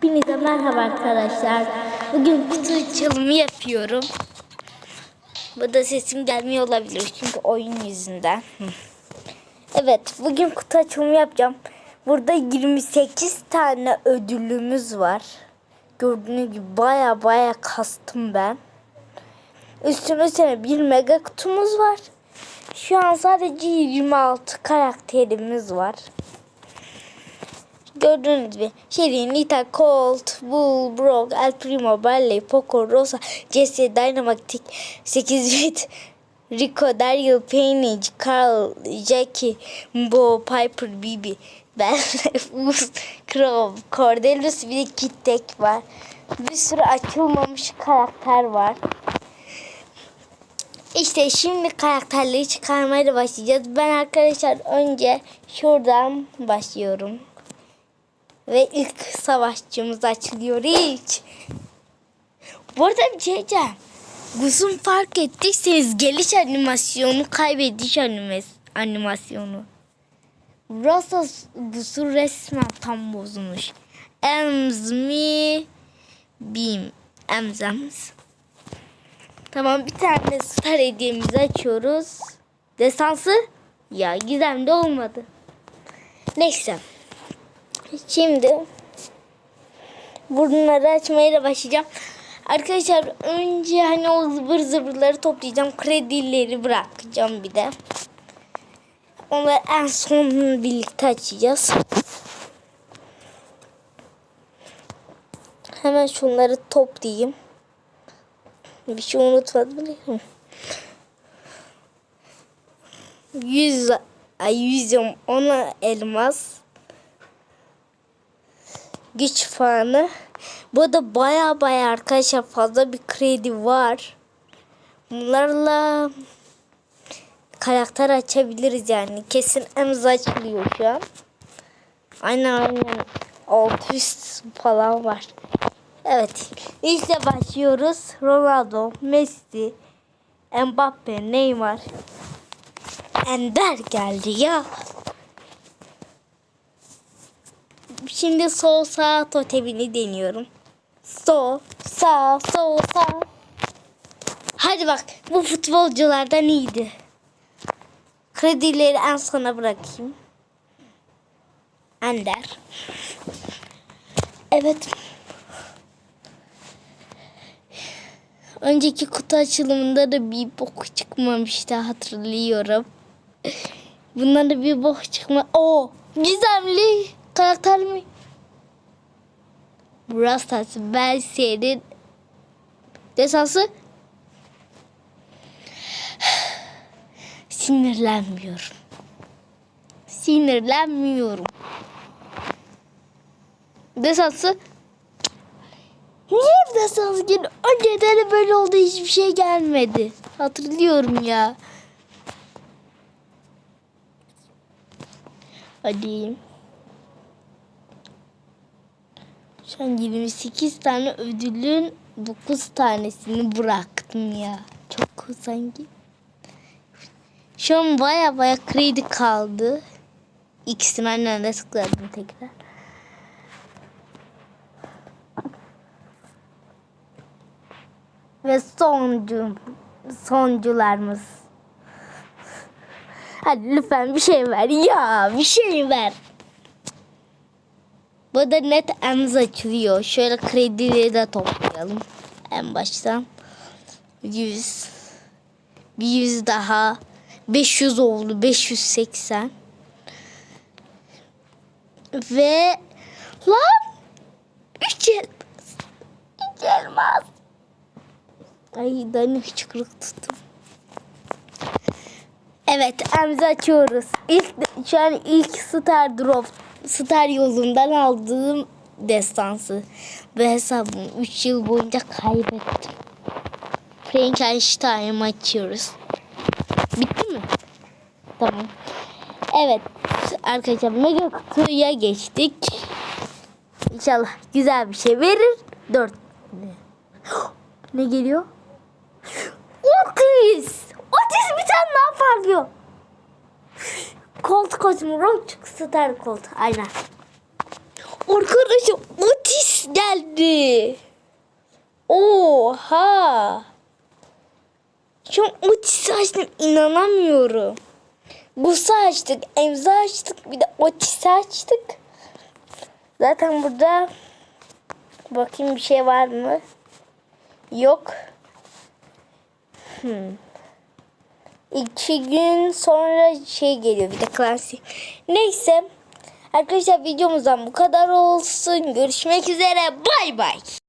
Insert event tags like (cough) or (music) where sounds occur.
Hepinize merhaba arkadaşlar. Bugün kutu açılımı yapıyorum. Burada sesim gelmiyor olabilir çünkü oyun yüzünden. Evet bugün kutu açılımı yapacağım. Burada 28 tane ödülümüz var. Gördüğünüz gibi baya baya kastım ben. Üstüne üstüne bir mega kutumuz var. Şu an sadece 26 karakterimiz var. Gördüğünüz gibi Shelly, Nita, Colt, Bull, Brock, El Primo, Barley, Poco, Rosa, Jesse, Dynamatic, 8 bit, Rico, Daryl, Paynage, Carl, Jackie, Bo, Piper, Bibi, Ben, (laughs) Uz, Crow, Cordelius bir de Kit Tek var. Bir sürü açılmamış karakter var. İşte şimdi karakterleri çıkarmaya başlayacağız. Ben arkadaşlar önce şuradan başlıyorum. Ve ilk savaşçımız açılıyor ilk. Bu arada bir şey diyeceğim. Guz'un fark ettiyseniz geliş animasyonu kaybediş animas animasyonu. Burası Guz'u resmen tam bozulmuş. Ems mi? Bim. Ems Ems. Tamam bir tane star hediyemizi açıyoruz. Destansı? Ya gizemde olmadı. Neyse. Şimdi bunları açmaya da başlayacağım. Arkadaşlar önce hani o zıvır zıvırları toplayacağım. Kredileri bırakacağım bir de. Onları en son birlikte açacağız. Hemen şunları toplayayım. Bir şey unutmadım. 100 ay 100 ona elmas güç puanı. Bu da baya baya arkadaşlar fazla bir kredi var. Bunlarla karakter açabiliriz yani. Kesin emz açılıyor şu an. Aynen aynen. 600 falan var. Evet. İlkle başlıyoruz. Ronaldo, Messi, Mbappe, Neymar. Ender geldi ya. Şimdi sol sağ totemini deniyorum. Sol, sağ, sol, sağ. Hadi bak bu futbolculardan iyiydi. Kredileri en sona bırakayım. Ender. Evet. Önceki kutu açılımında da bir bok çıkmamıştı hatırlıyorum. Bundan da bir bok çıkma. O gizemli karakter mi? Brawl ben senin desansı sinirlenmiyorum. Sinirlenmiyorum. Desansı Niye desans gün önceden de böyle oldu hiçbir şey gelmedi. Hatırlıyorum ya. Hadi. Şu an 28 tane ödülün 9 tanesini bıraktım ya. Çok sanki. Şu an baya baya kredi kaldı. İkisini aynı anda tıkladım tekrar. Ve soncu, soncularımız. Hadi lütfen bir şey ver ya bir şey ver. Bu da net emz açılıyor. Şöyle kredileri de toplayalım. En baştan. 100. Bir 100 daha. 500 oldu. 580. Ve lan 3 elmas. 3 elmas. Ay dani hıçkırık tuttum. Evet emzi açıyoruz. İlk şu an ilk Star Drop Star yolundan aldığım destansı ve hesabımı 3 yıl boyunca kaybettim. Frankenstein'ı açıyoruz. Bitti mi? Tamam. Evet arkadaşlar mega kutuya geçtik. İnşallah güzel bir şey verir. 4 (gasps) ne geliyor? (gasps) Otis! Otis bir tane daha parlıyor. Colt Cosmo Roach Star Colt. Aynen. Arkadaşım Otis geldi. Oha. Şu an otisi açtım inanamıyorum. Gusa açtık, emza açtık, bir de otisi açtık. Zaten burada bakayım bir şey var mı? Yok. Hmm. İki gün sonra şey geliyor bir de klasik. Neyse. Arkadaşlar videomuzdan bu kadar olsun. Görüşmek üzere. Bay bay.